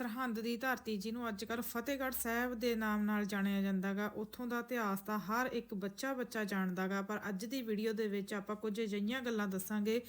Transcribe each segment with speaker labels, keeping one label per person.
Speaker 1: ਸਰਹੰਦ ਦੀ ਧਰਤੀ ਜਿਹਨੂੰ ਅੱਜ ਕੱਲ੍ਹ ਫਤਿਹਗੜ੍ਹ ਸਾਹਿਬ ਦੇ ਨਾਮ ਨਾਲ ਜਾਣਿਆ ਜਾਂਦਾਗਾ ਉੱਥੋਂ ਦਾ ਇਤਿਹਾਸ ਤਾਂ ਹਰ ਇੱਕ ਬੱਚਾ ਬੱਚਾ ਜਾਣਦਾਗਾ ਪਰ ਅੱਜ ਦੀ ਵੀਡੀਓ ਦੇ ਵਿੱਚ ਆਪਾਂ ਕੁਝ ਅਜਿਹੀਆਂ ਗੱਲਾਂ ਦੱਸਾਂਗੇ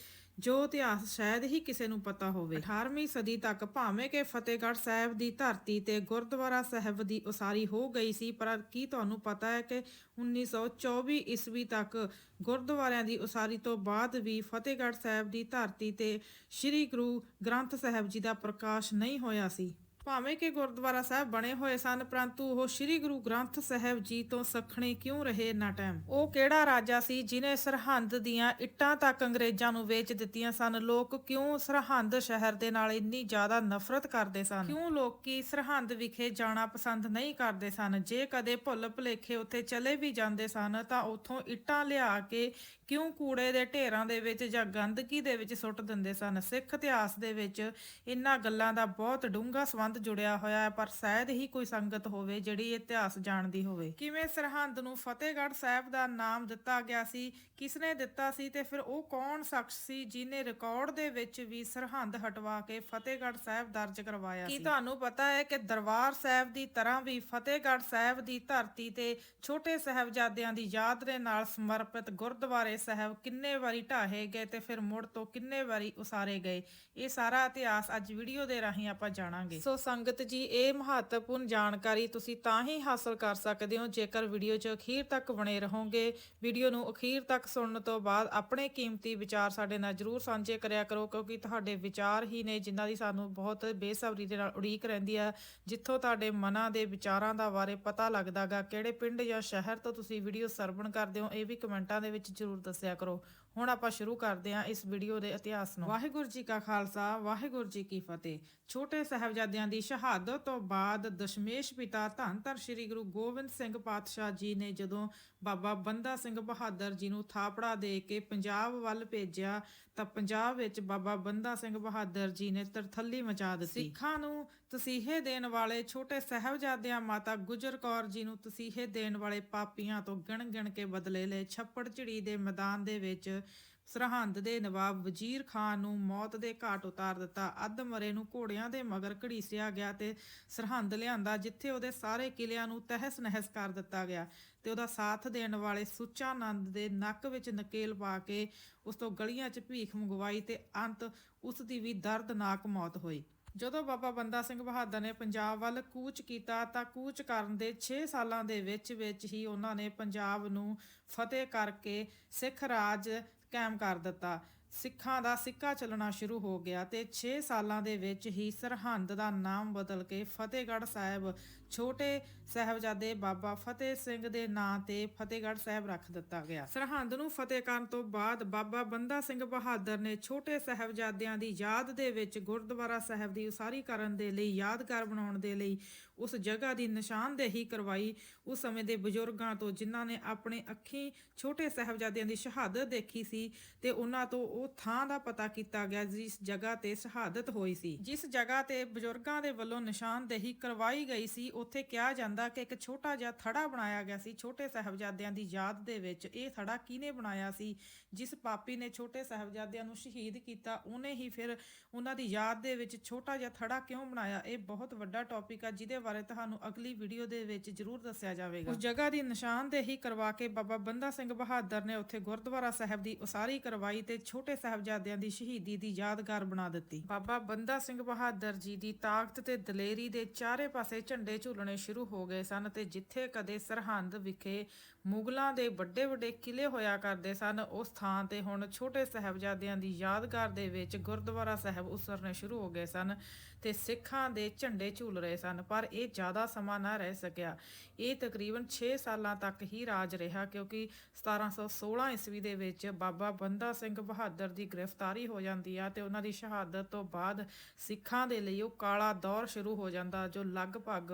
Speaker 1: ਜੋ ਇਤਿਹਾਸ ਸ਼ਾਇਦ ਹੀ ਕਿਸੇ ਨੂੰ ਪਤਾ ਹੋਵੇ। 18ਵੀਂ ਸਦੀ ਤੱਕ ਭਾਵੇਂ ਕਿ ਫਤਿਹਗੜ੍ਹ ਸਾਹਿਬ ਦੀ ਧਰਤੀ ਤੇ ਗੁਰਦੁਆਰਾ ਸਾਹਿਬ ਦੀ ਉਸਾਰੀ ਹੋ ਗਈ ਸੀ, ਪਰ ਕੀ ਤੁਹਾਨੂੰ ਪਤਾ ਹੈ ਕਿ 1924 ਈਸਵੀ ਤੱਕ ਗੁਰਦੁਆਰਿਆਂ ਦੀ ਉਸਾਰੀ ਤੋਂ ਬਾਅਦ ਵੀ ਫਤਿਹਗੜ੍ਹ ਸਾਹਿਬ ਦੀ ਧਰਤੀ ਤੇ ਸ੍ਰੀ ਗੁਰੂ ਗ੍ਰੰਥ ਸਾਹਿਬ ਜੀ ਦਾ ਪ੍ਰਕਾਸ਼ ਨਹੀਂ ਹੋਇਆ ਸੀ? ਭਾਵੇਂ ਕਿ ਗੁਰਦੁਆਰਾ ਸਾਹਿਬ ਬਣੇ ਹੋਏ ਸਨ, ਪਰੰਤੂ ਉਹ ਸ੍ਰੀ ਗੁਰੂ ਗ੍ਰੰਥ ਸਾਹਿਬ ਜੀ ਤੋਂ ਸਖਣੇ ਕਿਉਂ ਰਹੇ ਇੰਨਾ ਟਾਈਮ ਉਹ ਕਿਹੜਾ ਰਾਜਾ ਸੀ ਜਿਨੇ ਸਰਹੰਦ ਦੀਆਂ ਇੱਟਾਂ ਤੱਕ ਅੰਗਰੇਜ਼ਾਂ ਨੂੰ ਵੇਚ ਦਿੱਤੀਆਂ ਸਨ? ਲੋਕ ਕਿਉਂ ਸਰਹੰਦ ਸ਼ਹਿਰ ਦੇ ਨਾਲ ਇੰਨੀ ਜ਼ਿਆਦਾ ਨਫ਼ਰਤ ਕਰਦੇ ਸਨ? ਕਿਉਂ ਲੋਕੀ ਸਰਹੰਦ ਵਿਖੇ ਜਾਣਾ ਪਸੰਦ ਨਹੀਂ ਕਰਦੇ ਸਨ? ਜੇ ਕਦੇ ਭੁੱਲ ਭੁਲੇਖੇ ਉੱਥੇ ਚਲੇ ਵੀ ਜਾਂਦੇ ਸਨ, ਤਾਂ ਉੱਥੋਂ ਇੱਟਾਂ ਲਿਆ ਕੇ ਕਿਉਂ ਕੂੜੇ ਦੇ ਢੇਰਾਂ ਦੇ ਵਿੱਚ ਜਾਂ ਗੰਦਗੀ ਦੇ ਵਿੱਚ ਸੁੱਟ ਦਿੰਦੇ ਸਨ? ਸਿੱਖ ਇਤਿਹਾਸ ਦੇ ਵਿੱਚ ਇਹਨਾਂ ਗੱਲਾਂ ਦਾ ਬਹੁਤ ਡੂੰਘਾ ਸੰਬੰਧ ਜੁੜਿਆ ਹੋਇਆ ਹੈ ਪਰ ਸ਼ਾਇਦ ਹੀ ਕੋਈ ਸੰਗਤ ਹੋਵੇ ਜਿਹੜੀ ਇਤਿਹਾਸ ਜਾਣਦੀ ਹੋਵੇ। ਕਿਵੇਂ ਸਰਹੰਦ ਨੂੰ ਫਤਿਹਗੜ੍ਹ ਸਾਹਿਬ ਦਾ ਨਾਮ ਦਿੱਤਾ ਗਿਆ ਸੀ ਕਿਸ ਨੇ ਦਿੱਤਾ ਸੀ ਤੇ ਫਿਰ ਉਹ ਕੌਣ ਸ਼ਖਸ ਸੀ ਜਿਨੇ ਰਿਕਾਰਡ ਦੇ ਵਿੱਚ ਵੀ ਸਰਹੰਦ ਹਟਵਾ ਕੇ ਫਤਿਹਗੜ੍ਹ ਸਾਹਿਬ ਦਰਜ ਕਰਵਾਇਆ ਸੀ? ਕੀ ਤੁਹਾਨੂੰ ਪਤਾ ਹੈ ਕਿ ਦਰਬਾਰ ਸਾਹਿਬ ਦੀ ਤਰ੍ਹਾਂ ਵੀ ਫਤਿਹਗੜ੍ਹ ਸਾਹਿਬ ਦੀ ਧਰਤੀ ਤੇ ਛੋਟੇ ਸਾਹਿਬਜ਼ਾਦਿਆਂ ਦੀ ਯਾਦ ਦੇ ਨਾਲ ਸਮਰਪਿਤ ਗੁਰਦੁਆਰੇ ਸਾਹਿਬ ਕਿੰਨੇ ਵਾਰੀ ਢਾਹੇ ਗਏ ਤੇ ਫਿਰ ਮੁੜ ਤੋਂ ਕਿੰਨੇ ਵਾਰੀ ਉਸਾਰੇ ਗਏ? ਇਹ ਸਾਰਾ ਇਤਿਹਾਸ ਅੱਜ ਵੀਡੀਓ ਦੇ ਰਾਹੀਂ ਆਪਾਂ ਜਾਣਾਂਗੇ। ਸੋ ਸੰਗਤ ਜੀ, ਇਹ ਮਹੱਤਵਪੂਰਨ ਜਾਣਕਾਰੀ ਤੁਸੀਂ ਤਾਂ ਹੀ ਹਾਸਲ ਕਰ ਸਕਦੇ ਹੋ ਜੇਕਰ ਵੀਡੀਓ 'ਚ ਅਖੀਰ ਤੱਕ ਬਣੇ ਰਹੋਗੇ। ਵੀਡੀਓ ਨੂੰ ਅਖੀਰ ਤੱਕ ਸੁਣਨ ਤੋਂ ਬਾਅਦ ਆਪਣੇ ਕੀਮਤੀ ਵਿਚਾਰ ਸਾਡੇ ਨਾਲ ਜਰੂਰ ਸਾਂਝੇ ਕਰਿਆ ਕਰੋ, ਕਿਉਂਕਿ ਤੁਹਾਡੇ ਵਿਚਾਰ ਹੀ ਨੇ ਜਿਨ੍ਹਾਂ ਦੀ ਸਾਨੂੰ ਬਹੁਤ ਬੇਸਬਰੀ ਦੇ ਨਾਲ ਉਡੀਕ ਰਹਿੰਦੀ ਹੈ ਜਿੱਥੋਂ ਤੁਹਾਡੇ ਮਨਾਂ ਦੇ ਵਿਚਾਰਾਂ ਦਾ ਬਾਰੇ ਪਤਾ ਲੱਗਦਾਗਾ ਕਿਹੜੇ ਪਿੰਡ ਜਾਂ ਸ਼ਹਿਰ ਤੋਂ ਤੁਸੀਂ ਵੀਡੀਓ ਸਰਵਣ ਕਰਦੇ ਹੋ, ਇਹ ਵੀ ਕਮੈਂਟਾਂ ਦੇ ਵਿੱਚ ਜਰੂਰ ਦੱਸਿਆ ਕਰੋ। ਹੁਣ ਆਪਾਂ ਸ਼ੁਰੂ ਕਰਦੇ ਹਾਂ ਇਸ ਵੀਡੀਓ ਦੇ ਇਤਿਹਾਸ ਨੂੰ। ਵਾਹਿਗੁਰੂ ਜੀ ਕਾ ਖਾਲਸਾ, ਵਾਹਿਗੁਰੂ ਜੀ ਕੀ ਫਤਿਹ। ਛੋਟੇ ਸਾਹਿਬਜ਼ਾਦਿਆਂ ਦੀ ਸ਼ਹਾਦਤ ਤੋਂ ਬਾਅਦ ਦਸ਼ਮੇਸ਼ ਪਿਤਾ ਧੰਨ ਧੰਨ ਸ੍ਰੀ ਗੁਰੂ ਗੋਬਿੰਦ ਸਿੰਘ ਪਾਤਸ਼ਾਹ ਜੀ ਨੇ ਜਦੋਂ ਬਾਬਾ ਬੰਦਾ ਸਿੰਘ ਬਹਾਦਰ ਜੀ ਨੂੰ ਥਾਪੜਾ ਦੇ ਕੇ ਪੰਜਾਬ ਵੱਲ ਭੇਜਿਆ, ਤਾਂ ਪੰਜਾਬ ਵਿੱਚ ਬਾਬਾ ਬੰਦਾ ਸਿੰਘ ਬਹਾਦਰ ਜੀ ਨੇ ਤਰਥੱਲੀ ਮਚਾ ਦਿੱਤੀ। ਸਿੱਖਾਂ ਨੂੰ ਤਸੀਹੇ ਦੇਣ ਵਾਲੇ ਛੋਟੇ ਸਾਹਿਬਜ਼ਾਦਿਆਂ ਮਾਤਾ ਗੁਜਰ ਕੌਰ ਜੀ ਨੂੰ ਤਸੀਹੇ ਦੇਣ ਵਾਲੇ ਪਾਪੀਆਂ ਤੋਂ ਗਿਣ ਗਿਣ ਕੇ ਬਦਲੇ ਲਏ ਛੱਪੜ ਝਿੜੀ ਦੇ ਮੈਦਾਨ ਦੇ ਵਿੱਚ ਸਰਹੰਦ ਦੇ ਨਵਾਬ ਵਜ਼ੀਰ ਖਾਨ ਨੂੰ ਮੌਤ ਦੇ ਘਾਟ ਉਤਾਰ ਦਿੱਤਾ। ਅੱਧ ਮਰੇ ਨੂੰ ਘੋੜਿਆਂ ਦੇ ਮਗਰ ਘੜੀਸਿਆ ਗਿਆ ਤੇ ਸਰਹੰਦ ਲਿਆਂਦਾ, ਜਿੱਥੇ ਉਹਦੇ ਸਾਰੇ ਕਿਲਿਆਂ ਨੂੰ ਤਹਿਸ ਨਹਿਸ ਕਰ ਦਿੱਤਾ ਗਿਆ ਤੇ ਉਹਦਾ ਸਾਥ ਦੇਣ ਵਾਲੇ ਸੁੱਚਾ ਨੰਦ ਦੇ ਨੱਕ ਵਿੱਚ ਨਕੇਲ ਪਾ ਕੇ ਉਸ ਤੋਂ ਗਲੀਆਂ 'ਚ ਭੀਖ ਮੰਗਵਾਈ ਤੇ ਅੰਤ ਉਸ ਦੀ ਵੀ ਦਰਦਨਾਕ ਮੌਤ ਹੋਈ। ਜਦੋਂ ਬਾਬਾ ਬੰਦਾ ਸਿੰਘ ਬਹਾਦਰ ਨੇ ਪੰਜਾਬ ਵੱਲ ਕੂਚ ਕੀਤਾ ਤਾਂ ਕੂਚ ਕਰਨ ਦੇ 6 ਸਾਲਾਂ ਦੇ ਵਿੱਚ ਵਿੱਚ ਹੀ ਉਹਨਾਂ ਨੇ ਪੰਜਾਬ ਨੂੰ ਫਤਿਹ ਕਰਕੇ ਸਿੱਖ ਰਾਜ ਕਾਇਮ ਕਰ ਦਿੱਤਾ। ਸਿੱਖਾਂ ਦਾ ਸਿੱਕਾ ਚੱਲਣਾ ਸ਼ੁਰੂ ਹੋ ਗਿਆ ਤੇ 6 ਸਾਲਾਂ ਦੇ ਵਿੱਚ ਹੀ ਸਰਹੰਦ ਦਾ ਨਾਮ ਬਦਲ ਕੇ ਫਤਿਹਗੜ੍ਹ ਸਾਹਿਬ ਛੋਟੇ ਸਾਹਿਬਜ਼ਾਦੇ ਬਾਬਾ ਫਤਿਹ ਸਿੰਘ ਦੇ ਨਾਂ ਤੇ ਫਤਿਹਗੜ੍ਹ ਸਾਹਿਬ ਰੱਖ ਦਿੱਤਾ ਗਿਆ। ਸਰਹੰਦ ਨੂੰ ਫਤਿਹ ਕਰਨ ਤੋਂ ਬਾਅਦ ਬਾਬਾ ਬੰਦਾ ਸਿੰਘ ਬਹਾਦਰ ਨੇ ਛੋਟੇ ਸਾਹਿਬਜ਼ਾਦਿਆਂ ਦੀ ਯਾਦ ਦੇ ਵਿੱਚ ਗੁਰਦੁਆਰਾ ਸਾਹਿਬ ਦੀ ਉਸਾਰੀ ਕਰਨ ਦੇ ਲਈ, ਯਾਦਗਾਰ ਬਣਾਉਣ ਦੇ ਲਈ ਉਸ ਜਗ੍ਹਾ ਦੀ ਨਿਸ਼ਾਨਦੇਹੀ ਕਰਵਾਈ। ਉਸ ਸਮੇਂ ਦੇ ਬਜ਼ੁਰਗਾਂ ਤੋਂ ਜਿਨ੍ਹਾਂ ਨੇ ਆਪਣੇ ਅੱਖੀਂ ਛੋਟੇ ਸਾਹਿਬਜ਼ਾਦਿਆਂ ਦੀ ਸ਼ਹਾਦਤ ਦੇਖੀ ਸੀ ਤੇ ਉਹਨਾਂ ਤੋਂ ਉਹ ਥਾਂ ਦਾ ਪਤਾ ਕੀਤਾ ਗਿਆ ਜਿਸ ਜਗ੍ਹਾ ਤੇ ਸ਼ਹਾਦਤ ਹੋਈ ਸੀ। ਜਿਸ ਜਗ੍ਹਾ ਤੇ ਬਜ਼ੁਰਗਾਂ ਦੇ ਵੱਲੋਂ ਨਿਸ਼ਾਨਦੇਹੀ ਕਰਵਾਈ ਗਈ ਸੀ, ਉੱਥੇ ਕਿਹਾ ਜਾਂਦਾ ਕਿ ਇੱਕ ਛੋਟਾ ਜਿਹਾ ਥੜਾ ਬਣਾਇਆ ਗਿਆ ਸੀ। ਛੋਟੇ ਸਾਹਿਬਜ਼ਾਦਿਆਂ ਦੀ ਯਾਦ ਦੇ ਵਿੱਚ ਇਹ ਥੜਾ ਕਿਹਨੇ ਬਣਾਇਆ ਸੀ? ਜਿਸ ਪਾਪੀ ਨੇ ਛੋਟੇ ਸਾਹਿਬਜ਼ਾਦਿਆਂ ਨੂੰ ਸ਼ਹੀਦ ਕੀਤਾ, ਉਹਨੇ ਹੀ ਫਿਰ ਉਹਨਾਂ ਦੀ ਯਾਦ ਦੇ ਵਿੱਚ ਛੋਟਾ ਜਿਹਾ ਥੜਾ ਕਿਉਂ ਬਣਾਇਆ? ਇਹ ਬਹੁਤ ਵੱਡਾ ਟੌਪਿਕ ਆ, ਜਿਹਦੇ ਬਾਰੇ ਤੁਹਾਨੂੰ ਅਗਲੀ ਵੀਡੀਓ ਦੇ ਵਿੱਚ ਜ਼ਰੂਰ ਦੱਸਿਆ ਜਾਵੇਗਾ। ਉਸ ਜਗ੍ਹਾ ਦੀ ਨਿਸ਼ਾਨਦੇਹੀ ਕਰਵਾ ਕੇ ਬਾਬਾ ਬੰਦਾ ਸਿੰਘ ਬਹਾਦਰ ਨੇ ਉੱਥੇ ਗੁਰਦੁਆਰਾ ਸਾਹਿਬ ਦੀ ਉਸਾਰੀ ਕਰਵਾਈ ਤੇ ਛੋਟੇ ਸਾਹਿਬਜ਼ਾਦਿਆਂ ਦੀ ਸ਼ਹੀਦੀ ਦੀ ਯਾਦਗਾਰ ਬਣਾ ਦਿੱਤੀ। ਬਾਬਾ ਬੰਦਾ ਸਿੰਘ ਬਹਾਦਰ ਜੀ ਦੀ ਤਾਕਤ ਤੇ ਦਲੇਰੀ ਦੇ ਚਾਰੇ ਪਾਸੇ ਝੰਡੇ ਝੂਲਣੇ ਸ਼ੁਰੂ ਹੋ ਗਏ ਸਨ ਤੇ ਜਿੱਥੇ ਕਦੇ ਸਰਹੰਦ ਵਿਖੇ ਮੁਗਲਾਂ ਦੇ ਵੱਡੇ ਵੱਡੇ ਕਿਲੇ ਹੋਇਆ ਕਰਦੇ ਸਨ। ਉਸ ਥਾਂ ਤੇ ਹੁਣ ਛੋਟੇ ਸਾਹਿਬਜ਼ਾਦਿਆਂ ਦੀ ਯਾਦਗਾਰ ਦੇ ਵਿੱਚ ਗੁਰਦੁਆਰਾ ਸਾਹਿਬ ਉਸਰਨੇ ਸ਼ੁਰੂ ਹੋ ਗਏ ਸਨ ਤੇ ਸਿੱਖਾਂ ਦੇ ਝੰਡੇ ਝੂਲ ਰਹੇ ਸਨ, ਪਰ ਇਹ ਜ਼ਿਆਦਾ ਸਮਾਂ ਨਾ ਰਹਿ ਸਕਿਆ। ਇਹ ਤਕਰੀਬਨ 6 ਸਾਲਾਂ ਤੱਕ ਹੀ ਰਾਜ ਰਿਹਾ, ਕਿਉਂਕਿ 1716 ਈਸਵੀ ਦੇ ਵਿੱਚ ਬਾਬਾ ਬੰਦਾ ਸਿੰਘ ਬਹਾਦਰ ਦੀ ਗ੍ਰਿਫਤਾਰੀ ਹੋ ਜਾਂਦੀ ਆ ਤੇ ਉਹਨਾਂ ਦੀ ਸ਼ਹਾਦਤ ਤੋਂ ਬਾਅਦ ਸਿੱਖਾਂ ਦੇ ਲਈ ਉਹ ਕਾਲਾ ਦੌਰ ਸ਼ੁਰੂ ਹੋ ਜਾਂਦਾ, ਜੋ ਲਗਭਗ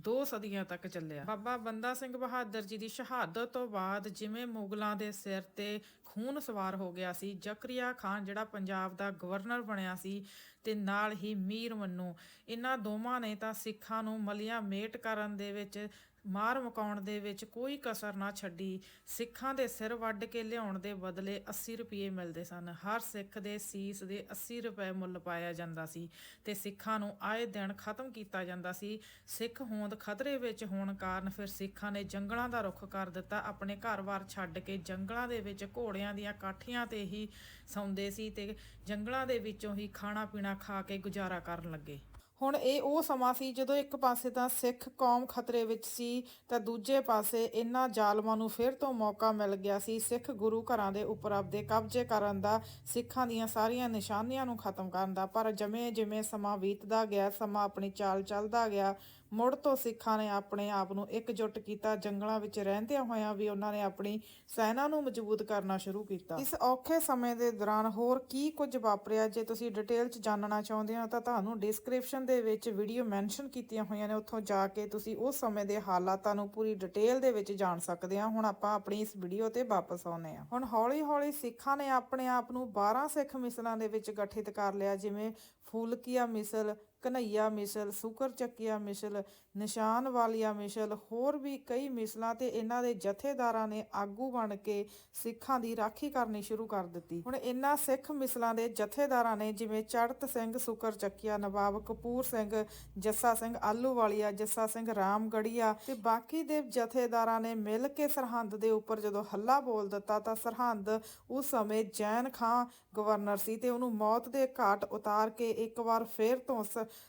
Speaker 1: 2 ਸਦੀਆਂ ਤੱਕ ਚੱਲਿਆ। ਬਾਬਾ ਬੰਦਾ ਸਿੰਘ ਬਹਾਦਰ ਜੀ ਦੀ ਸ਼ਹਾਦਤ ਤੋਂ ਬਾਅਦ ਜਿਵੇਂ ਮੁਗਲਾਂ ਦੇ ਸਿਰ ਤੇ ਖੂਨ ਸਵਾਰ ਹੋ ਗਿਆ ਸੀ, ਜ਼ਕਰੀਆ ਖਾਨ ਜਿਹੜਾ ਪੰਜਾਬ ਦਾ ਗਵਰਨਰ ਬਣਿਆ ਸੀ ਤੇ ਨਾਲ ਹੀ ਮੀਰ ਮੰਨੂ। ਇਹਨਾਂ ਦੋਵਾਂ ਨੇ ਤਾਂ ਸਿੱਖਾਂ ਨੂੰ ਮਲੀਆਂ ਮੇਟ ਕਰਨ ਦੇ ਵਿੱਚ ਮਾਰ ਮੁਕਾਉਣ ਦੇ ਵਿੱਚ ਕੋਈ ਕਸਰ ਨਾ ਛੱਡੀ। ਸਿੱਖਾਂ ਦੇ ਸਿਰ ਵੱਢ ਕੇ ਲਿਆਉਣ ਦੇ ਬਦਲੇ 80 ਰੁਪਏ ਮਿਲਦੇ ਸਨ। ਹਰ ਸਿੱਖ ਦੇ ਸੀਸ ਦੇ 80 ਰੁਪਏ ਮੁੱਲ ਪਾਇਆ ਜਾਂਦਾ ਸੀ ਤੇ ਸਿੱਖਾਂ ਨੂੰ ਆਏ ਦਿਨ ਖਤਮ ਕੀਤਾ ਜਾਂਦਾ ਸੀ। ਸਿੱਖ ਹੋਂਦ ਖਤਰੇ ਵਿੱਚ ਹੋਣ ਕਾਰਨ ਫਿਰ ਸਿੱਖਾਂ ਨੇ ਜੰਗਲਾਂ ਦਾ ਰੁੱਖ ਕਰ ਦਿੱਤਾ। ਆਪਣੇ ਘਰ-ਬਾਰ ਛੱਡ ਕੇ ਜੰਗਲਾਂ ਦੇ ਵਿੱਚ ਘੋੜਿਆਂ ਦੀਆਂ ਕਾਠੀਆਂ ਤੇ ਹੀ ਸੌਂਦੇ ਸੀ ਤੇ ਜੰਗਲਾਂ ਦੇ ਵਿੱਚੋਂ ਹੀ ਖਾਣਾ ਪੀਣਾ ਖਾ ਕੇ ਗੁਜ਼ਾਰਾ ਕਰਨ ਲੱਗੇ। ਹੁਣ ਇਹ ਉਹ ਸਮਾਂ ਸੀ ਜਦੋਂ ਇੱਕ ਪਾਸੇ ਤਾਂ ਸਿੱਖ ਕੌਮ ਖਤਰੇ ਵਿੱਚ ਸੀ, ਤਾਂ ਦੂਜੇ ਪਾਸੇ ਇਹਨਾਂ ਜ਼ਾਲਮਾਂ ਨੂੰ ਫਿਰ ਤੋਂ ਮੌਕਾ ਮਿਲ ਗਿਆ ਸੀ ਸਿੱਖ ਗੁਰੂ ਘਰਾਂ ਦੇ ਉੱਪਰ ਆਪਦੇ ਕਬਜ਼ੇ ਕਰਨ ਦਾ, ਸਿੱਖਾਂ ਦੀਆਂ ਸਾਰੀਆਂ ਨਿਸ਼ਾਨੀਆਂ ਨੂੰ ਖਤਮ ਕਰਨ ਦਾ। ਪਰ ਜਿਵੇਂ ਜਿਵੇਂ ਸਮਾਂ ਬੀਤਦਾ ਗਿਆ, ਸਮਾਂ ਆਪਣੀ ਚਾਲ ਚੱਲਦਾ ਗਿਆ ਮੁੜ ਤੋਂ ਸਿੱਖਾਂ ਨੇ ਆਪਣੇ ਆਪ ਨੂੰ ਇਕਜੁੱਟ ਕੀਤਾ, ਜੰਗਲਾਂ ਵਿੱਚ ਰਹਿੰਦਿਆਂ ਹੋਇਆਂ ਵੀ ਉਹਨਾਂ ਨੇ ਆਪਣੀ ਸੈਨਾ ਨੂੰ ਮਜ਼ਬੂਤ ਕਰਨਾ ਸ਼ੁਰੂ ਕੀਤਾ। ਇਸ ਔਖੇ ਸਮੇਂ ਦੇ ਦੌਰਾਨ ਹੋਰ ਕੀ ਕੁਝ ਵਾਪਰਿਆ? ਜੇ ਤੁਸੀਂ ਡਿਟੇਲ 'ਚ ਜਾਣਨਾ ਚਾਹੁੰਦੇ ਹੋ ਤਾਂ ਤੁਹਾਨੂੰ ਡਿਸਕ੍ਰਿਪਸ਼ਨ ਦੇ ਵਿੱਚ ਵੀਡੀਓ ਮੈਂਸ਼ਨ ਕੀਤੀਆਂ ਹੋਈਆਂ ਨੇ। ਉੱਥੋਂ ਜਾ ਕੇ ਤੁਸੀਂ ਉਸ ਸਮੇਂ ਦੇ ਹਾਲਾਤਾਂ ਨੂੰ ਪੂਰੀ ਡਿਟੇਲ ਦੇ ਵਿੱਚ ਜਾਣ ਸਕਦੇ ਹਾਂ। ਹੁਣ ਆਪਾਂ ਆਪਣੀ ਇਸ ਵੀਡੀਓ ਤੇ ਵਾਪਸ ਆਉਨੇ ਹਾਂ। ਹੁਣ ਹੌਲੀ-ਹੌਲੀ ਸਿੱਖਾਂ ਨੇ ਆਪਣੇ ਆਪ ਨੂੰ 12 ਸਿੱਖ ਮਿਸਲਾਂ ਦੇ ਵਿੱਚ ਗਠਿਤ ਕਰ ਲਿਆ, ਜਿਵੇਂ ਫੂਲਕੀਆ ਮਿਸਲ ਕਨਈਆ ਮਿਸਲ, ਸੁਕਰ ਚੱਕੀਆ ਮਿਸਲ, ਨਿਸ਼ਾਨ ਵਾਲੀਆ ਮਿਸਲ, ਹੋਰ ਵੀ ਕਈ ਮਿਸਲਾਂ ਤੇ ਇਹਨਾਂ ਦੇ ਜਥੇਦਾਰਾਂ ਨੇ ਆਗੂ ਬਣ ਕੇ ਸਿੱਖਾਂ ਦੀ ਰਾਖੀ ਕਰਨੀ ਸ਼ੁਰੂ ਕਰ ਦਿੱਤੀ। ਹੁਣ ਇਹਨਾਂ ਸਿੱਖ ਮਿਸਲਾਂ ਦੇ ਜਥੇਦਾਰਾਂ ਨੇ ਜਿਵੇਂ ਚੜਤ ਸਿੰਘ, ਸੁਕਰ ਚੱਕੀਆ, ਨਵਾਬ ਕਪੂਰ ਸਿੰਘ, ਜੱਸਾ ਸਿੰਘ ਆਲੂ ਵਾਲੀਆ ਜੱਸਾ ਸਿੰਘ ਰਾਮਗੜੀਆ ਤੇ ਬਾਕੀ ਦੇ ਜਥੇਦਾਰਾਂ ਨੇ ਮਿਲ ਕੇ ਸਰਹੰਦ ਦੇ ਉੱਪਰ ਜਦੋਂ ਹੱਲਾ ਬੋਲ ਦਿੱਤਾ ਤਾਂ ਸਰਹੰਦ ਉਸ ਸਮੇਂ ਜੈਨ ਖਾਂ ਗਵਰਨਰ ਸੀ ਤੇ ਉਹਨੂੰ ਮੌਤ ਦੇ ਘਾਟ ਉਤਾਰ ਕੇ ਇੱਕ ਵਾਰ ਫੇਰ ਤੋਂ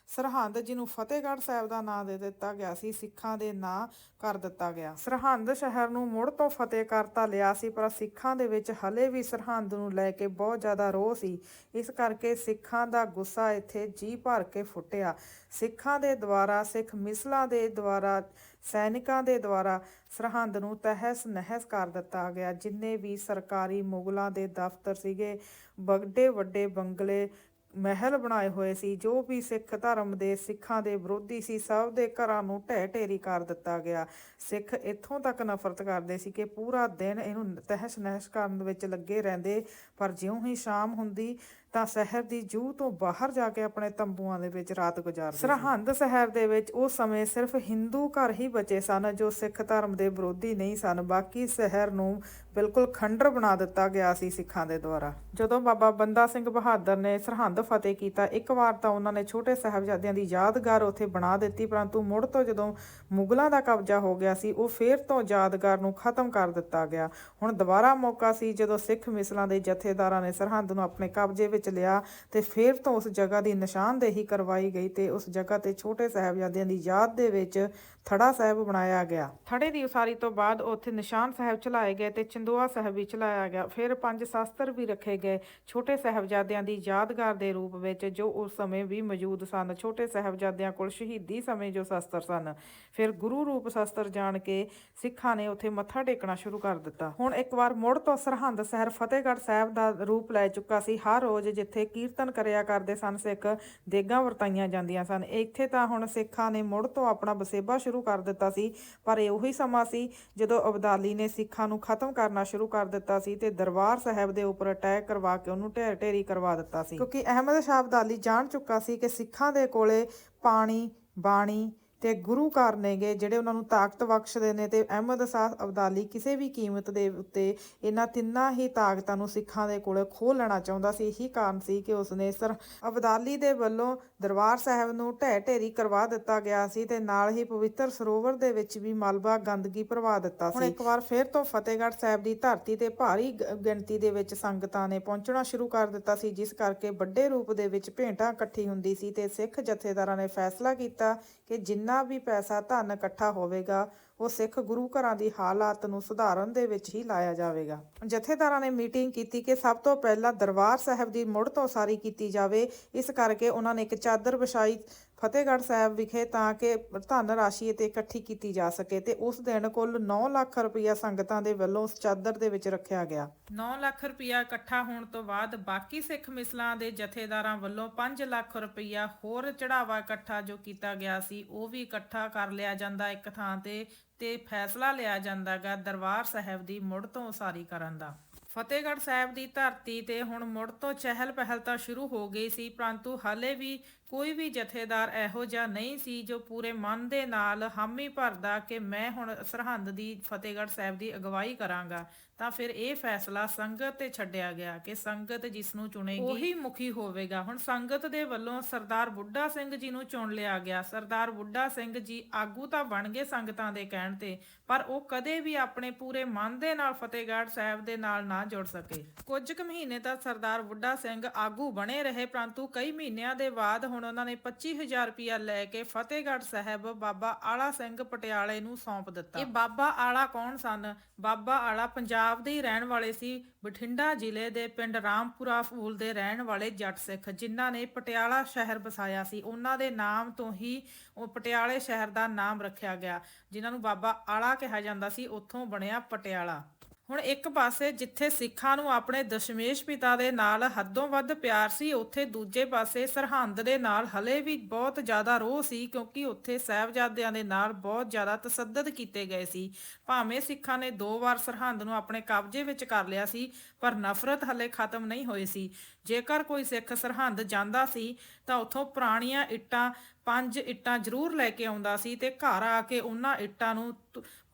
Speaker 1: ਸਰਹੰਦ, ਜਿਹਨੂੰ ਫਤਿਹਗੜ੍ਹ ਸਾਹਿਬ ਦਾ ਨਾਂ ਦੇ ਦਿੱਤਾ ਗਿਆ ਸੀ, ਸਿੱਖਾਂ ਦੇ ਨਾਂ ਕਰ ਦਿੱਤਾ ਗਿਆ। ਸਰਹੰਦ ਸ਼ਹਿਰ ਨੂੰ ਮੁੜ ਤੋਂ ਫਤਿਹ ਕਰਤਾ ਲਿਆ ਸੀ, ਪਰ ਸਿੱਖਾਂ ਦੇ ਵਿੱਚ ਹਲੇ ਵੀ ਸਰਹੰਦ ਨੂੰ ਲੈ ਕੇ ਬਹੁਤ ਜ਼ਿਆਦਾ ਰੋਹ ਸੀ। ਇਸ ਕਰਕੇ ਸਿੱਖਾਂ ਦਾ ਗੁੱਸਾ ਇੱਥੇ ਜੀ ਭਰ ਕੇ ਫੁੱਟਿਆ। ਸਿੱਖਾਂ ਦੇ ਦੁਆਰਾ, ਸਿੱਖ ਮਿਸਲਾਂ ਦੇ ਦੁਆਰਾ, ਸੈਨਿਕਾਂ ਦੇ ਦੁਆਰਾ ਸਰਹੰਦ ਨੂੰ ਤਹਿਸ ਨਹਿਸ ਕਰ ਦਿੱਤਾ ਗਿਆ। ਜਿੰਨੇ ਵੀ ਸਰਕਾਰੀ ਮੁਗਲਾਂ ਦੇ ਦਫ਼ਤਰ ਸੀਗੇ ਬਗਡੇ ਵੱਡੇ ਬੰਗਲੇ ਮਹਿਲ ਬਣਾਏ ਹੋਏ ਸੀ, ਜੋ ਵੀ ਸਿੱਖ ਧਰਮ ਦੇ ਸਿੱਖਾਂ ਦੇ ਵਿਰੋਧੀ ਸੀ, ਸਭ ਦੇ ਘਰਾਂ ਨੂੰ ਢਹਿ ਢੇਰੀ ਕਰ ਦਿੱਤਾ ਗਿਆ। ਸਿੱਖ ਇੱਥੋਂ ਤੱਕ ਨਫ਼ਰਤ ਕਰਦੇ ਸੀ ਕਿ ਪੂਰਾ ਦਿਨ ਇਹਨੂੰ ਤਹਿਸ ਨਹਿਸ ਕਰਨ ਵਿੱਚ ਲੱਗੇ ਰਹਿੰਦੇ, ਪਰ ਜਿਉਂ ਹੀ ਸ਼ਾਮ ਹੁੰਦੀ ਤਾਂ ਸ਼ਹਿਰ ਦੀ ਜੂ ਤੋਂ ਬਾਹਰ ਜਾ ਕੇ ਆਪਣੇ ਤੰਬੂਆਂ ਦੇ ਵਿੱਚ ਰਾਤ ਗੁਜ਼ਾਰਦੇ ਸਰਹੰਦ ਸ਼ਹਿਰ ਦੇ ਵਿੱਚ ਉਸ ਸਮੇਂ ਸਿਰਫ ਹਿੰਦੂ ਘਰ ਹੀ ਬਚੇ ਸਨ, ਜੋ ਸਿੱਖ ਧਰਮ ਦੇ ਵਿਰੋਧੀ ਨਹੀਂ ਸਨ। ਬਾਕੀ ਸ਼ਹਿਰ ਨੂੰ ਬਿਲਕੁਲ ਖੰਡਰ ਬਣਾ ਦਿੱਤਾ ਗਿਆ ਸੀ ਸਿੱਖਾਂ ਦੇ ਦੁਆਰਾ। ਜਦੋਂ ਬਾਬਾ ਬੰਦਾ ਸਿੰਘ ਬਹਾਦਰ ਨੇ ਸਰਹੰਦ ਫਤਿਹ ਕੀਤਾ, ਇੱਕ ਵਾਰ ਤਾਂ ਉਹਨਾਂ ਨੇ ਛੋਟੇ ਸਾਹਿਬਜ਼ਾਦਿਆਂ ਦੀ ਯਾਦਗਾਰ ਉੱਥੇ ਬਣਾ ਦਿੱਤੀ, ਪਰੰਤੂ ਮੁੜ ਤੋਂ ਜਦੋਂ ਮੁਗਲਾਂ ਦਾ ਕਬਜ਼ਾ ਹੋ ਗਿਆ ਸੀ, ਉਹ ਫੇਰ ਤੋਂ ਯਾਦਗਾਰ ਨੂੰ ਖਤਮ ਕਰ ਦਿੱਤਾ ਗਿਆ। ਹੁਣ ਦੁਬਾਰਾ ਮੌਕਾ ਸੀ, ਜਦੋਂ ਸਿੱਖ ਮਿਸਲਾਂ ਦੇ ਜਥੇਦਾਰਾਂ ਨੇ ਸਰਹੰਦ ਨੂੰ ਆਪਣੇ ਕਬਜ਼ੇ ਵਿੱਚ ਲਿਆ ਤੇ ਫੇਰ ਤੋਂ ਉਸ ਜਗ੍ਹਾ ਦੀ ਨਿਸ਼ਾਨਦੇਹੀ ਕਰਵਾਈ ਗਈ ਤੇ ਉਸ ਜਗ੍ਹਾ ਤੇ ਛੋਟੇ ਸਾਹਿਬਜ਼ਾਦਿਆਂ ਦੀ ਯਾਦ ਦੇ ਵਿੱਚ ਥੜਾ ਸਾਹਿਬ ਬਣਾਇਆ ਗਿਆ। ਥੜੇ ਦੀ ਉਸਾਰੀ ਤੋਂ ਬਾਅਦ ਉੱਥੇ ਨਿਸ਼ਾਨ ਸਾਹਿਬ ਚਲਾਏ ਗਏ ਤੇ ਚੰਦੋਆ ਸਾਹਿਬ ਵੀ ਚਲਾਇਆ ਗਿਆ। ਫਿਰ ਪੰਜ ਸ਼ਾਸਤਰ ਵੀ ਰੱਖੇ ਗਏ। ਛੋਟੇ ਸਾਹਿਬਜ਼ਾਦਿਆਂ ਦੀ ਯਾਦਗਾਰ ਦੇ ਰੂਪ ਵਿੱਚ ਜੋ ਉਸ ਸਮੇਂ ਵੀ ਮੌਜੂਦ ਸਨ, ਛੋਟੇ ਸਾਹਿਬਜ਼ਾਦਿਆਂ ਕੋਲ ਸ਼ਹੀਦੀ ਸਮੇਂ ਜੋ ਸ਼ਾਸਤਰ ਸਨ, ਫਿਰ ਗੁਰੂ ਰੂਪ ਸ਼ਾਸਤਰ ਜਾਣ ਕੇ ਸਿੱਖਾਂ ਨੇ ਉੱਥੇ ਮੱਥਾ ਟੇਕਣਾ ਸ਼ੁਰੂ ਕਰ ਦਿੱਤਾ। ਹੁਣ ਇੱਕ ਵਾਰ ਮੁੜ ਤੋਂ ਸਰਹੰਦ ਸ਼ਹਿਰ ਫਤਿਹਗੜ੍ਹ ਸਾਹਿਬ ਦਾ ਰੂਪ ਲੈ ਚੁੱਕਾ ਸੀ। ਹਰ ਰੋਜ਼ ਜਿੱਥੇ ਕੀਰਤਨ ਕਰਿਆ ਕਰਦੇ ਸਨ, ਸਿੱਖ ਦੇਗਾਂ ਵਰਤਾਈਆਂ ਜਾਂਦੀਆਂ ਸਨ। ਇੱਥੇ ਤਾਂ ਹੁਣ ਸਿੱਖਾਂ ਨੇ ਮੁੜ ਤੋਂ ਆਪਣਾ ਬਸੇਬਾ ਸ਼ੁਰੂ ਕਰ ਦਿੱਤਾ ਸੀ। ਪਰ ਇਹ ਉਹੀ ਸਮਾਂ ਸੀ ਜਦੋਂ ਅਬਦਾਲੀ ਨੇ ਸਿੱਖਾਂ ਨੂੰ ਖਤਮ ਕਰਨਾ ਸ਼ੁਰੂ ਕਰ ਦਿੱਤਾ ਸੀ ਤੇ ਦਰਬਾਰ ਸਾਹਿਬ ਦੇ ਉੱਪਰ ਅਟੈਕ ਕਰਵਾ ਕੇ ਉਹਨੂੰ ਢੇਰ ਢੇਰੀ ਕਰਵਾ ਦਿੱਤਾ ਸੀ। ਕਿਉਂਕਿ ਅਹਿਮਦ ਸ਼ਾਹ ਅਬਦਾਲੀ ਜਾਣ ਚੁੱਕਾ ਸੀ ਕਿ ਸਿੱਖਾਂ ਦੇ ਕੋਲੇ ਪਾਣੀ, ਬਾਣੀ ਤੇ ਗੁਰੂ ਘਰ ਨੇਗੇ ਜਿਹੜੇ ਉਹਨਾਂ ਨੂੰ ਤਾਕਤ ਬਖਸ਼ਦੇ ਨੇ ਤੇ ਅਹਿਮਦ ਸ਼ਾਹ ਅਬਦਾਲੀ ਕਿਸੇ ਵੀ ਕੀਮਤ ਦੇ ਉੱਤੇ ਇਹਨਾਂ ਤਿੰਨਾਂ ਹੀ ਤਾਕਤਾਂ ਨੂੰ ਸਿੱਖਾਂ ਦੇ ਕੋਲੇ ਖੋਹ ਲੈਣਾ ਚਾਹੁੰਦਾ ਸੀ। ਇਹੀ ਕਾਰਨ ਸੀ ਕਿ ਉਸਨੇ ਸਰ ਅਬਦਾਲੀ ਦੇ ਵੱਲੋਂ ਦਰਬਾਰ ਸਾਹਿਬ ਨੂੰ ਢਹਿ ਢੇਰੀ ਕਰਵਾ ਦਿੱਤਾ ਗਿਆ ਸੀ ਤੇ ਨਾਲ ਹੀ ਪਵਿੱਤਰ ਸਰੋਵਰ ਦੇ ਵਿੱਚ ਵੀ ਮਲਬਾ ਗੰਦਗੀ ਭਰਵਾ ਦਿੱਤਾ ਸੀ। ਹੁਣ ਇੱਕ ਵਾਰ ਫਿਰ ਤੋਂ ਫਤਿਹਗੜ੍ਹ ਸਾਹਿਬ ਦੀ ਧਰਤੀ ਤੇ ਭਾਰੀ ਗਿਣਤੀ ਦੇ ਵਿੱਚ ਸੰਗਤਾਂ ਨੇ ਪਹੁੰਚਣਾ ਸ਼ੁਰੂ ਕਰ ਦਿੱਤਾ ਸੀ ਜਿਸ ਕਰਕੇ ਵੱਡੇ ਰੂਪ ਦੇ ਵਿੱਚ ਭੇਂਟਾਂ ਇਕੱਠੀ ਹੁੰਦੀ ਸੀ ਤੇ ਸਿੱਖ ਜਥੇਦਾਰਾਂ ਨੇ ਫੈਸਲਾ ਕੀਤਾ ਕਿ ਜਿੰਨਾ ਵੀ ਪੈਸਾ ਧਨ ਇਕੱਠਾ ਹੋਵੇਗਾ ਉਹ ਸਿੱਖ ਗੁਰੂ ਘਰਾਂ ਦੀ ਹਾਲਾਤ ਨੂੰ ਸੁਧਾਰਨ ਦੇ ਵਿੱਚ ਹੀ ਲਾਇਆ ਜਾਵੇਗਾ। ਜਥੇਦਾਰਾਂ ਨੇ ਮੀਟਿੰਗ ਕੀਤੀ ਕਿ ਸਭ ਤੋਂ ਪਹਿਲਾਂ ਦਰਬਾਰ ਸਾਹਿਬ ਦੀ ਮੁੜ ਤੋਂ ਸਾਰੀ ਕੀਤੀ ਜਾਵੇ। ਇਸ ਕਰਕੇ ਉਹਨਾਂ ਨੇ ਇੱਕ ਚਾਦਰ ਵਿਛਾਈ ਫਤਿਹਗੜ੍ਹ ਸਾਹਿਬ ਵਿਖੇ ਤਾਂ ਕਿ ਧਨ ਰਾਸ਼ੀ ਤੇ ਇਕੱਠੀ ਕੀਤੀ ਜਾ ਸਕੇ ਤੇ ਉਸ ਦਿਨ ਕੁੱਲ 9 ਲੱਖ ਰੁਪਇਆ ਸੰਗਤਾਂ ਦੇ ਵੱਲੋਂ ਉਸ ਚਾਦਰ ਦੇ ਵਿੱਚ ਰੱਖਿਆ ਗਿਆ। 9 ਲੱਖ ਰੁਪਇਆ ਇਕੱਠਾ ਹੋਣ ਤੋਂ ਬਾਅਦ ਬਾਕੀ ਸਿੱਖ ਮਿਸਲਾਂ ਦੇ ਜਥੇਦਾਰਾਂ ਵੱਲੋਂ 5 ਲੱਖ ਰੁਪਇਆ ਹੋਰ ਚੜਾਵਾ ਇਕੱਠਾ ਜੋ ਕੀਤਾ ਗਿਆ ਸੀ, ਉਹ ਵੀ ਇਕੱਠਾ ਕਰ ਲਿਆ ਜਾਂਦਾ ਇੱਕ ਥਾਂ ਤੇ। ਤੇ ਫੈਸਲਾ ਲਿਆ ਜਾਂਦਾਗਾ ਦਰਬਾਰ ਸਾਹਿਬ ਦੀ ਮੁੜ ਤੋਂ ਉਸਾਰੀ ਕਰਨ ਦਾ। ਫਤਿਹਗੜ੍ਹ ਸਾਹਿਬ ਦੀ ਧਰਤੀ ਤੇ ਹੁਣ ਮੁੜ ਤੋਂ ਚਹਿਲ ਪਹਿਲ ਤਾਂ ਸ਼ੁਰੂ ਹੋ ਗਈ ਸੀ, ਪਰੰਤੂ ਹਾਲੇ ਵੀ ਕੋਈ ਵੀ ਜਥੇਦਾਰ ਇਹੋ ਜਿਹਾ ਨਹੀਂ ਸੀ ਜੋ ਪੂਰੇ ਮਨ ਦੇ ਨਾਲ ਹਾਮੀ ਭਰਦਾ ਕਿ ਮੈਂ ਹੁਣ ਸਰਹੰਦ ਦੀ ਫਤਿਹਗੜ੍ਹ ਸਾਹਿਬ ਦੀ ਅਗਵਾਈ ਕਰਾਂਗਾ ਤਾਂ ਫਿਰ ਇਹ ਫੈਸਲਾ ਸੰਗਤ ਤੇ ਛੱਡਿਆ ਗਿਆ ਕਿ ਸੰਗਤ ਜਿਸ ਨੂੰ ਚੁਣੇਗੀ ਉਹੀ ਮੁਖੀ ਹੋਵੇਗਾ। ਹੁਣ ਸੰਗਤ ਦੇ ਵੱਲੋਂ ਸਰਦਾਰ ਬੁੱਢਾ ਸਿੰਘ ਜੀ ਨੂੰ ਚੁਣ ਲਿਆ ਗਿਆ। ਸਰਦਾਰ ਬੁੱਢਾ ਸਿੰਘ ਜੀ ਆਗੂ ਤਾਂ ਬਣ ਗਏ ਸੰਗਤਾਂ ਦੇ ਕਹਿਣ ਤੇ ਪਰ ਉਹ ਕਦੇ ਵੀ ਆਪਣੇ ਪੂਰੇ ਮਨ ਦੇ ਨਾਲ ਫਤਿਹਗੜ੍ਹ ਸਾਹਿਬ ਦੇ ਨਾਲ ਨਾ ਜੁੜ ਸਕੇ। ਕੁਝ ਕੁ ਮਹੀਨੇ ਤੱਕ ਸਰਦਾਰ ਬੁੱਢਾ ਸਿੰਘ ਆਗੂ ਬਣੇ ਰਹੇ ਪਰੰਤੂ ਕਈ ਮਹੀਨਿਆਂ ਦੇ ਬਾਅਦ ਹੁਣ ਉਹਨਾਂ ਨੇ 25000 ਰੁਪਇਆ ਲੈ ਕੇ ਫਤਿਹਗੜ੍ਹ ਸਾਹਿਬ ਬਾਬਾ ਆਲਾ ਸਿੰਘ ਪਟਿਆਲੇ ਨੂੰ ਸੌਂਪ ਦਿੱਤਾ। ਇਹ ਬਾਬਾ ਆਲਾ ਕੌਣ ਸਨ? ਬਾਬਾ ਆਲਾ ਪੰਜਾਬ ਦੇ ਹੀ ਰਹਿਣ ਵਾਲੇ ਸੀ। ਬਠਿੰਡਾ ਜ਼ਿਲ੍ਹੇ ਦੇ ਪਿੰਡ ਰਾਮਪੁਰਾ ਫੂਲ ਦੇ ਰਹਿਣ ਵਾਲੇ ਜੱਟ ਸਿੱਖ ਜਿਨ੍ਹਾਂ ਨੇ ਪਟਿਆਲਾ ਸ਼ਹਿਰ ਵਸਾਇਆ ਸੀ। ਉਹਨਾਂ ਦੇ ਨਾਮ ਤੋਂ ਹੀ ਉਹ ਪਟਿਆਲੇ ਸ਼ਹਿਰ ਦਾ ਨਾਮ ਰੱਖਿਆ ਗਿਆ, ਜਿਨ੍ਹਾਂ ਨੂੰ ਬਾਬਾ ਆਲਾ ਕਿਹਾ ਜਾਂਦਾ ਸੀ। ਉੱਥੋਂ ਬਣਿਆ ਪਟਿਆਲਾ। ਹੁਣ ਇੱਕ ਪਾਸੇ ਜਿੱਥੇ ਸਿੱਖਾਂ ਨੂੰ ਆਪਣੇ ਦਸ਼ਮੇਸ਼ ਪਿਤਾ ਦੇ ਨਾਲ ਹੱਦੋਂ ਵੱਧ ਪਿਆਰ ਸੀ, ਉੱਥੇ ਦੂਜੇ ਪਾਸੇ ਸਰਹੰਦ ਦੇ ਨਾਲ ਹਲੇ ਵੀ ਬਹੁਤ ਜ਼ਿਆਦਾ ਰੋਹ ਸੀ, ਕਿਉਂਕਿ ਉੱਥੇ ਸਾਹਿਬਜ਼ਾਦਿਆਂ ਦੇ ਨਾਲ ਬਹੁਤ ਜ਼ਿਆਦਾ ਤਸੱਦਦ ਕੀਤੇ ਗਏ ਸੀ। ਭਾਵੇਂ ਸਿੱਖਾਂ ਨੇ ਦੋ ਵਾਰ ਸਰਹੰਦ ਨੂੰ ਆਪਣੇ ਕਬਜ਼ੇ ਵਿੱਚ ਕਰ ਲਿਆ ਸੀ, ਪਰ ਨਫ਼ਰਤ ਹਲੇ ਖਤਮ ਨਹੀਂ ਹੋਈ ਸੀ। ਜੇਕਰ ਕੋਈ ਸਿੱਖ ਸਰਹੰਦ ਜਾਂਦਾ ਸੀ, ਤਾਂ ਉੱਥੋਂ ਪੁਰਾਣੀਆਂ ਇੱਟਾਂ, ਪੰਜ ਇੱਟਾਂ ਜ਼ਰੂਰ ਲੈ ਕੇ ਆਉਂਦਾ ਸੀ ਤੇ ਘਰ ਆ ਕੇ ਉਹਨਾਂ ਇੱਟਾਂ ਨੂੰ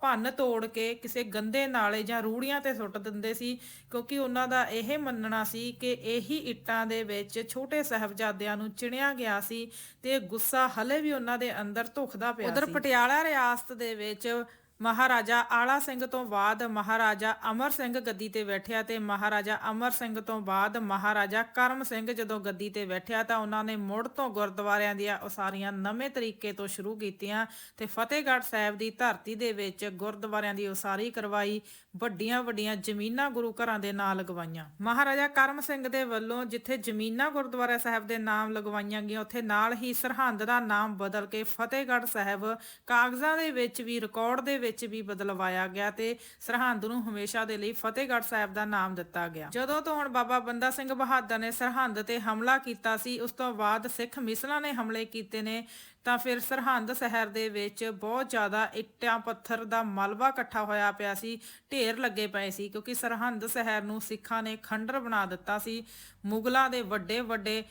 Speaker 1: ਭੰਨ ਤੋੜ ਕੇ ਕਿਸੇ ਗੰਦੇ ਨਾਲੇ ਜਾਂ ਰੂੜੀਆਂ ਤੇ ਸੁੱਟ ਦਿੰਦੇ ਸੀ ਕਿਉਂਕਿ ਉਹਨਾਂ ਦਾ ਇਹ ਮੰਨਣਾ ਸੀ ਕਿ ਇਹੀ ਇੱਟਾਂ ਦੇ ਵਿੱਚ ਛੋਟੇ ਸਾਹਿਬਜ਼ਾਦਿਆਂ ਨੂੰ ਚਿਣਿਆ ਗਿਆ ਸੀ ਤੇ ਗੁੱਸਾ ਹਲੇ ਵੀ ਉਹਨਾਂ ਦੇ ਅੰਦਰ ਧੁਖਦਾ ਪਿਆ ਸੀ। ਉਧਰ ਪਟਿਆਲਾ ਰਿਆਸਤ ਦੇ ਵਿੱਚ ਮਹਾਰਾਜਾ ਆਲਾ ਸਿੰਘ ਤੋਂ ਬਾਅਦ ਮਹਾਰਾਜਾ ਅਮਰ ਸਿੰਘ ਗੱਦੀ ਤੇ ਬੈਠਿਆ ਤੇ ਮਹਾਰਾਜਾ ਅਮਰ ਸਿੰਘ ਤੋਂ ਬਾਅਦ ਮਹਾਰਾਜਾ ਕਰਮ ਸਿੰਘ ਜਦੋਂ ਗੱਦੀ ਤੇ ਬੈਠਿਆ ਤਾਂ ਉਹਨਾਂ ਨੇ ਮੁੜ ਤੋਂ ਗੁਰਦੁਆਰਿਆਂ ਦੀਆਂ ਉਸਾਰੀਆਂ ਨਵੇਂ ਤਰੀਕੇ ਤੋਂ ਸ਼ੁਰੂ ਕੀਤੀਆਂ ਤੇ ਫਤਿਹਗੜ੍ਹ ਸਾਹਿਬ ਦੀ ਧਰਤੀ ਦੇ ਵਿੱਚ ਗੁਰਦੁਆਰਿਆਂ ਦੀ ਉਸਾਰੀ ਕਰਵਾਈ, ਵੱਡੀਆਂ ਵੱਡੀਆਂ ਜ਼ਮੀਨਾਂ ਗੁਰੂ ਘਰਾਂ ਦੇ ਨਾਂ ਲਗਵਾਈਆਂ। ਮਹਾਰਾਜਾ ਕਰਮ ਸਿੰਘ ਦੇ ਵੱਲੋਂ ਜਿੱਥੇ ਜ਼ਮੀਨਾਂ ਗੁਰਦੁਆਰਾ ਸਾਹਿਬ ਦੇ ਨਾਮ ਲਗਵਾਈਆਂ ਗਈਆਂ, ਉੱਥੇ ਨਾਲ ਹੀ ਸਰਹੰਦ ਦਾ ਨਾਮ ਬਦਲ ਕੇ ਫਤਿਹਗੜ੍ਹ ਸਾਹਿਬ ਕਾਗਜ਼ਾਂ ਦੇ ਵਿੱਚ ਵੀ ਰਿਕਾਰਡ ਦੇ ਵਿੱਚ ਵੀ ਬਦਲਵਾਇਆ ਗਿਆ ਤੇ ਸਰਹੰਦ ਨੂੰ ਹਮੇਸ਼ਾ ਦੇ ਲਈ ਫਤਿਹਗੜ੍ਹ ਸਾਹਿਬ ਦਾ ਨਾਮ ਦਿੱਤਾ ਗਿਆ। ਜਦੋਂ ਤੋਂ ਹੁਣ ਬਾਬਾ ਬੰਦਾ ਸਿੰਘ ਬਹਾਦਰ ਨੇ ਸਰਹੰਦ ਤੇ ਹਮਲਾ ਕੀਤਾ ਸੀ, ਉਸ ਤੋਂ ਬਾਅਦ ਸਿੱਖ ਮਿਸਲਾਂ ਨੇ ਹਮਲੇ ਕੀਤੇ ਨੇ। ਤਾਂ ਫਿਰ ਸਰਹੰਦ ਸ਼ਹਿਰ ਦੇ ਵਿੱਚ ਬਹੁਤ ਜ਼ਿਆਦਾ ਇੱਟਾਂ ਪੱਥਰ ਦਾ ਮਲਬਾ ਇਕੱਠਾ ਹੋਇਆ ਪਿਆ ਸੀ, ਢੇਰ ਲੱਗੇ ਪਏ ਸੀ ਕਿਉਂਕਿ ਸਰਹੰਦ ਸ਼ਹਿਰ ਨੂੰ ਸਿੱਖਾਂ ਨੇ ਖੰਡਰ ਬਣਾ ਦਿੱਤਾ ਸੀ, ਮੁਗਲਾਂ ਦੇ ਵੱਡੇ ਵੱਡੇ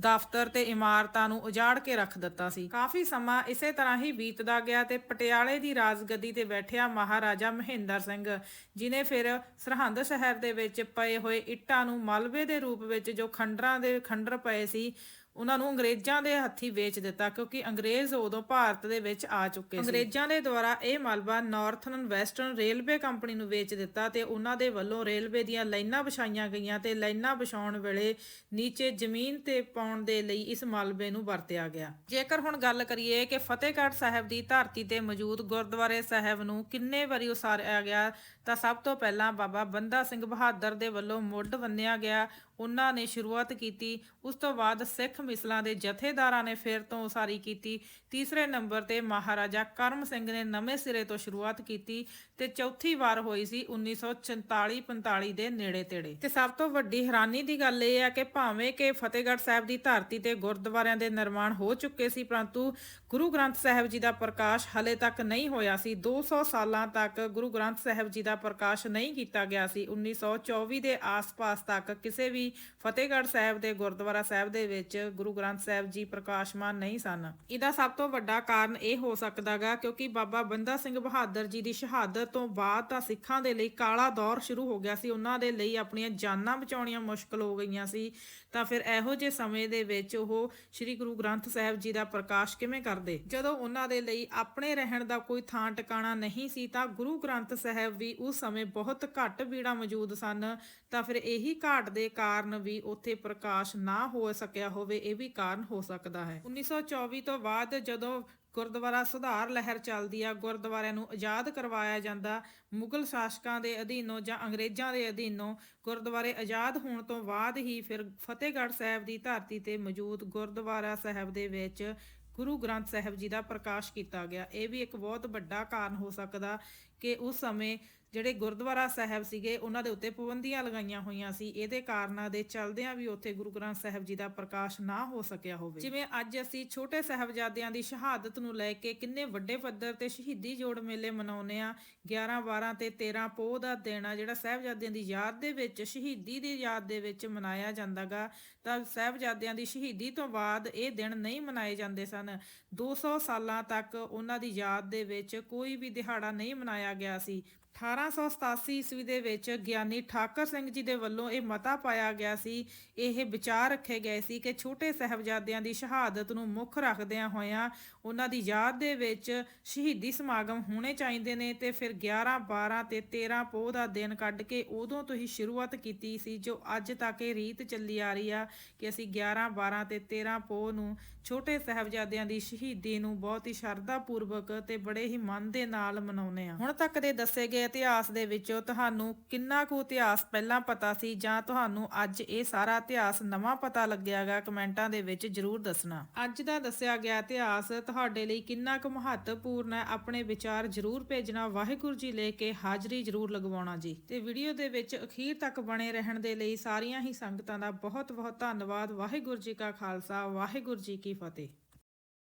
Speaker 1: ਦਫ਼ਤਰ ਤੇ ਇਮਾਰਤਾਂ ਨੂੰ ਉਜਾੜ ਕੇ ਰੱਖ ਦਿੱਤਾ ਸੀ। ਕਾਫੀ ਸਮਾਂ ਇਸੇ ਤਰ੍ਹਾਂ ਹੀ ਬੀਤਦਾ ਗਿਆ ਤੇ ਪਟਿਆਲੇ ਦੀ ਰਾਜਗੱਦੀ ਤੇ ਬੈਠਿਆ ਮਹਾਰਾਜਾ ਮਹਿੰਦਰ ਸਿੰਘ, ਜਿਨੇ ਫਿਰ ਸਰਹੰਦ ਸ਼ਹਿਰ ਦੇ ਵਿੱਚ ਪਏ ਹੋਏ ਇੱਟਾਂ ਨੂੰ ਮਲਬੇ ਦੇ ਰੂਪ ਵਿੱਚ ਜੋ ਖੰਡਰਾਂ ਦੇ ਖੰਡਰ ਪਏ ਸੀ ਉਹਨਾਂ ਨੂੰ ਅੰਗਰੇਜ਼ਾਂ ਦੇ ਹੱਥੀ ਵੇਚ ਦਿੱਤਾ ਕਿਉਂਕਿ ਅੰਗਰੇਜ਼ ਉਦੋਂ ਭਾਰਤ ਦੇ ਵਿੱਚ ਆ ਚੁੱਕੇ ਸੀ। ਅੰਗਰੇਜ਼ਾਂ ਦੇ ਦੁਆਰਾ ਇਹ ਮਲਬਾ ਨਾਰਥਰਨ ਵੈਸਟਰਨ ਰੇਲਵੇ ਕੰਪਨੀ ਨੂੰ ਵੇਚ ਦਿੱਤਾ ਤੇ ਉਹਨਾਂ ਦੇ ਵੱਲੋਂ ਰੇਲਵੇ ਦੀਆਂ ਲਾਈਨਾਂ ਵਿਛਾਈਆਂ ਗਈਆਂ ਤੇ ਲਾਈਨਾਂ ਵਿਛਾਉਣ ਵੇਲੇ ਨੀਚੇ ਜ਼ਮੀਨ ਤੇ ਪਾਉਣ ਦੇ ਲਈ ਇਸ ਮਾਲਵੇ ਨੂੰ ਵਰਤਿਆ ਗਿਆ। ਜੇਕਰ ਹੁਣ ਗੱਲ ਕਰੀਏ ਕਿ ਫਤਿਹਗੜ੍ਹ ਸਾਹਿਬ ਦੀ ਧਰਤੀ ਤੇ ਮੌਜੂਦ ਗੁਰਦੁਆਰੇ ਸਾਹਿਬ ਨੂੰ ਕਿੰਨੇ ਵਾਰੀ ਉਸਾਰਿਆ ਗਿਆ, ਤਾਂ ਸਭ ਤੋਂ ਪਹਿਲਾਂ ਬਾਬਾ ਬੰਦਾ ਸਿੰਘ ਬਹਾਦਰ ਦੇ ਵੱਲੋਂ ਮੁੱਢ ਬੰਨਿਆ ਗਿਆ। ਉਹਨਾਂ ਨੇ ਸ਼ੁਰੂਆਤ ਕੀਤੀ। ਉਸ ਤੋਂ ਬਾਅਦ ਸਿੱਖ ਮਿਸਲਾਂ ਦੇ ਜਥੇਦਾਰਾਂ ਨੇ ਫਿਰ ਤੋਂ ਉਸਾਰੀ ਕੀਤੀ। ਤੀਸਰੇ ਨੰਬਰ ਤੇ ਮਹਾਰਾਜਾ ਕਰਮ ਸਿੰਘ ਨੇ ਨਵੇਂ ਸਿਰੇ ਤੋਂ ਸ਼ੁਰੂਆਤ ਕੀਤੀ ਤੇ ਚੌਥੀ ਵਾਰ ਹੋਈ ਸੀ 1944-45 ਦੇ ਨੇੜੇ ਤੇੜੇ। ਤੇ ਸਭ ਤੋਂ ਵੱਡੀ ਹੈਰਾਨੀ ਦੀ ਗੱਲ ਇਹ ਹੈ ਕਿ ਭਾਵੇਂ ਕਿ ਫਤਿਹਗੜ੍ਹ ਸਾਹਿਬ ਦੀ ਧਰਤੀ ਤੇ ਗੁਰਦੁਆਰਿਆਂ ਦੇ ਨਿਰਮਾਣ ਹੋ ਚੁੱਕੇ ਸੀ, ਪਰੰਤੂ ਗੁਰੂ ਗ੍ਰੰਥ ਸਾਹਿਬ ਜੀ ਦਾ ਪ੍ਰਕਾਸ਼ ਹਲੇ ਤੱਕ ਨਹੀਂ ਹੋਇਆ ਸੀ। 200 ਸਾਲਾਂ ਤੱਕ ਗੁਰੂ ਗ੍ਰੰਥ ਸਾਹਿਬ ਜੀ ਦਾ ਪ੍ਰਕਾਸ਼ ਨਹੀਂ ਕੀਤਾ ਗਿਆ ਸੀ। 1924 ਦੇ ਆਸ-ਪਾਸ ਤੱਕ ਕਿਸੇ ਵੀ ਫਤਿਹਗੜ੍ਹ ਸਾਹਿਬ ਦੇ ਗੁਰਦੁਆਰਾ ਸਾਹਿਬ ਦੇ ਵਿੱਚ ਗੁਰੂ ਗ੍ਰੰਥ ਸਾਹਿਬ ਜੀ ਪ੍ਰਕਾਸ਼ਮਾਨ ਨਹੀਂ ਸਨ। ਇਹਦਾ ਸਭ ਤੋਂ ਵੱਡਾ ਕਾਰਨ ਇਹ ਹੋ ਸਕਦਾਗਾ ਕਿਉਂਕਿ ਬਾਬਾ ਬੰਦਾ ਸਿੰਘ ਬਹਾਦਰ ਜੀ ਦੀ ਸ਼ਹਾਦਤ ਤੋਂ ਬਾਅਦ ਤਾਂ ਸਿੱਖਾਂ ਦੇ ਲਈ ਕਾਲਾ ਦੌਰ ਸ਼ੁਰੂ ਹੋ ਗਿਆ ਸੀ। ਉਹਨਾਂ ਦੇ ਲਈ ਆਪਣੀਆਂ ਜਾਨਾਂ ਬਚਾਉਣੀਆਂ ਮੁਸ਼ਕਲ ਹੋ ਗਈਆਂ ਸੀ। ਤਾਂ ਫਿਰ ਇਹੋ ਜਿਹੇ ਸਮੇਂ ਦੇ ਵਿੱਚ ਉਹ ਸ੍ਰੀ ਗੁਰੂ ਗ੍ਰੰਥ ਸਾਹਿਬ ਜੀ ਦਾ ਪ੍ਰਕਾਸ਼ ਕਿਵੇਂ ਕਰਦੇ? ਜਦੋਂ ਉਹਨਾਂ ਦੇ ਲਈ ਆਪਣੇ ਰਹਿਣ ਦਾ ਕੋਈ ਥਾਂ ਟਿਕਾਣਾ ਨਹੀਂ ਸੀ, ਤਾਂ ਗੁਰੂ ਗ੍ਰੰਥ ਸਾਹਿਬ ਵੀ ਉਸ ਸਮੇਂ ਬਹੁਤ ਘੱਟ ਬੀੜਾ ਮੌਜੂਦ ਸਨ। ਤਾਂ ਫਿਰ ਇਹੀ ਘਾਟ ਦੇ ਕਾਰਨ ਵੀ ਉੱਥੇ ਪ੍ਰਕਾਸ਼ ਨਾ ਹੋ ਸਕਿਆ ਹੋਵੇ, ਇਹ ਵੀ ਕਾਰਨ ਹੋ ਸਕਦਾ ਹੈ। 1924 ਤੋਂ ਬਾਅਦ ਜਦੋਂ ਗੁਰਦੁਆਰਾ ਸੁਧਾਰ ਲਹਿਰ ਚੱਲਦੀ ਆ। ਗੁਰਦੁਆਰਿਆਂ ਨੂੰ ਆਜ਼ਾਦ ਕਰਵਾਇਆ ਜਾਂਦਾ। ਮੁਗਲ ਸ਼ਾਸਕਾਂ ਦੇ ਅਧੀਨੋਂ ਜਾਂ ਅੰਗਰੇਜ਼ਾਂ ਦੇ ਅਧੀਨੋਂ ਗੁਰਦੁਆਰੇ ਆਜ਼ਾਦ ਹੋਣ ਤੋਂ ਬਾਅਦ ਹੀ ਫਿਰ ਫਤਿਹਗੜ੍ਹ ਸਾਹਿਬ ਦੀ ਧਰਤੀ ਤੇ ਮੌਜੂਦ ਗੁਰਦੁਆਰਾ ਸਾਹਿਬ ਦੇ ਵਿੱਚ ਗੁਰੂ ਗ੍ਰੰਥ ਸਾਹਿਬ ਜੀ ਦਾ ਪ੍ਰਕਾਸ਼ ਕੀਤਾ ਗਿਆ। ਇਹ ਵੀ ਇੱਕ ਬਹੁਤ ਵੱਡਾ ਕਾਰਨ ਹੋ ਸਕਦਾ ਕਿ ਉਸ ਸਮੇਂ ਜਿਹੜੇ ਗੁਰਦੁਆਰਾ ਸਾਹਿਬ ਸੀਗੇ, ਉਹਨਾਂ ਦੇ ਉੱਤੇ ਪਾਬੰਦੀਆਂ ਲਗਾਈਆਂ ਹੋਈਆਂ ਸੀ। ਇਹਦੇ ਕਾਰਨਾਂ ਦੇ ਚਲਦਿਆਂ ਵੀ ਉੱਥੇ ਗੁਰੂ ਗ੍ਰੰਥ ਸਾਹਿਬ ਜੀ ਦਾ ਪ੍ਰਕਾਸ਼ ਨਾ ਹੋ ਸਕਿਆ ਹੋਵੇ। ਜਿਵੇਂ ਅੱਜ ਅਸੀਂ ਛੋਟੇ ਸਾਹਿਬਜ਼ਾਦਿਆਂ ਦੀ ਸ਼ਹਾਦਤ ਨੂੰ ਲੈ ਕੇ ਕਿੰਨੇ ਵੱਡੇ ਪੱਧਰ ਤੇ ਸ਼ਹੀਦੀ ਜੋੜ ਮੇਲੇ ਮਨਾਉਂਦੇ ਆ 11 12 ਤੇ 13 ਪੋਹ ਦਾ ਦਿਨ ਆ, ਜਿਹੜਾ ਸਾਹਿਬਜ਼ਾਦਿਆਂ ਦੀ ਯਾਦ ਦੇ ਵਿੱਚ, ਸ਼ਹੀਦੀ ਦੀ ਯਾਦ ਦੇ ਵਿੱਚ ਮਨਾਇਆ ਜਾਂਦਾਗਾ ਤਾਂ ਸਾਹਿਬਜ਼ਾਦਿਆਂ ਦੀ ਸ਼ਹੀਦੀ ਤੋਂ ਬਾਅਦ ਇਹ ਦਿਨ ਨਹੀਂ ਮਨਾਏ ਜਾਂਦੇ ਸਨ। 200 ਸਾਲਾਂ ਤੱਕ ਉਹਨਾਂ ਦੀ ਯਾਦ ਦੇ ਵਿੱਚ ਕੋਈ ਵੀ ਦਿਹਾੜਾ ਨਹੀਂ ਮਨਾਇਆ ਗਿਆ ਸੀ 1887 ਈਸਵੀ ਦੇ ਵਿੱਚ ਗਿਆਨੀ ਠਾਕਰ ਸਿੰਘ ਜੀ ਦੇ ਵੱਲੋਂ ਇਹ ਮਤਾ ਪਾਇਆ ਗਿਆ ਸੀ। ਇਹ ਵਿਚਾਰ ਰੱਖੇ ਗਏ ਸੀ ਕਿ ਛੋਟੇ ਸਾਹਿਬਜ਼ਾਦਿਆਂ ਦੀ ਸ਼ਹਾਦਤ ਨੂੰ ਮੁੱਖ ਰੱਖਦਿਆਂ ਹੋਇਆਂ ਉਹਨਾਂ ਦੀ ਯਾਦ ਦੇ ਵਿੱਚ ਸ਼ਹੀਦੀ ਸਮਾਗਮ ਹੋਣੇ ਚਾਹੀਦੇ ਨੇ ਤੇ ਫਿਰ 11 12 ਤੇ 13 ਪੋਹ ਦਾ ਦਿਨ ਕੱਢ ਕੇ ਉਦੋਂ ਤੋਂ ਹੀ ਸ਼ੁਰੂਆਤ ਕੀਤੀ ਸੀ, ਜੋ ਅੱਜ ਤੱਕ ਇਹ ਰੀਤ ਚੱਲੀ ਆ ਰਹੀ ਆ ਕਿ ਅਸੀਂ 11 12 ਤੇ 13 ਪੋਹ ਨੂੰ ਛੋਟੇ ਸਾਹਿਬਜ਼ਾਦਿਆਂ ਦੀ ਸ਼ਹੀਦੀ ਨੂੰ ਬਹੁਤ ਹੀ ਸ਼ਰਧਾ ਪੂਰਵਕ ਤੇ ਬੜੇ ਹੀ ਮਨ ਦੇ ਨਾਲ ਮਨਾਉਂਦੇ ਆ ਹੁਣ ਤੱਕ ਦੇ ਦੱਸੇ ਗਏ ਇਤਿਹਾਸ ਦੇ ਵਿੱਚੋਂ ਤੁਹਾਨੂੰ ਕਿੰਨਾ ਕੁ ਇਤਿਹਾਸ ਪਹਿਲਾਂ ਪਤਾ ਸੀ ਜਾਂ ਤੁਹਾਨੂੰ ਅੱਜ ਇਹ ਸਾਰਾ ਇਤਿਹਾਸ ਨਵਾਂ ਪਤਾ ਲੱਗਿਆਗਾ ਕਮੈਂਟਾਂ ਦੇ ਵਿੱਚ ਜਰੂਰ ਦੱਸਣਾ। ਅੱਜ ਦਾ ਦੱਸਿਆ ਗਿਆ ਇਤਿਹਾਸ ਤੁਹਾਡੇ ਲਈ ਕਿੰਨਾ ਕੁ ਮਹੱਤਵਪੂਰਨ ਹੈ, ਆਪਣੇ ਵਿਚਾਰ ਜਰੂਰ ਭੇਜਣਾ, ਵਾਹਿਗੁਰੂ ਜੀ ਲੈ ਕੇ ਹਾਜ਼ਰੀ ਜਰੂਰ ਲਗਵਾਉਣਾ ਜੀ। ਤੇ ਵੀਡੀਓ ਦੇ ਵਿੱਚ ਅਖੀਰ ਤੱਕ ਬਣੇ ਰਹਿਣ ਦੇ ਲਈ ਸਾਰੀਆਂ ਹੀ ਸੰਗਤਾਂ ਦਾ ਬਹੁਤ ਬਹੁਤ ਧੰਨਵਾਦ, ਵਾਹਿਗੁਰੂ ਜੀ ਕਾ ਖਾਲਸਾ, ਵਾਹਿਗੁਰੂ ਜੀ ਕੀ ਫਤਿਹ।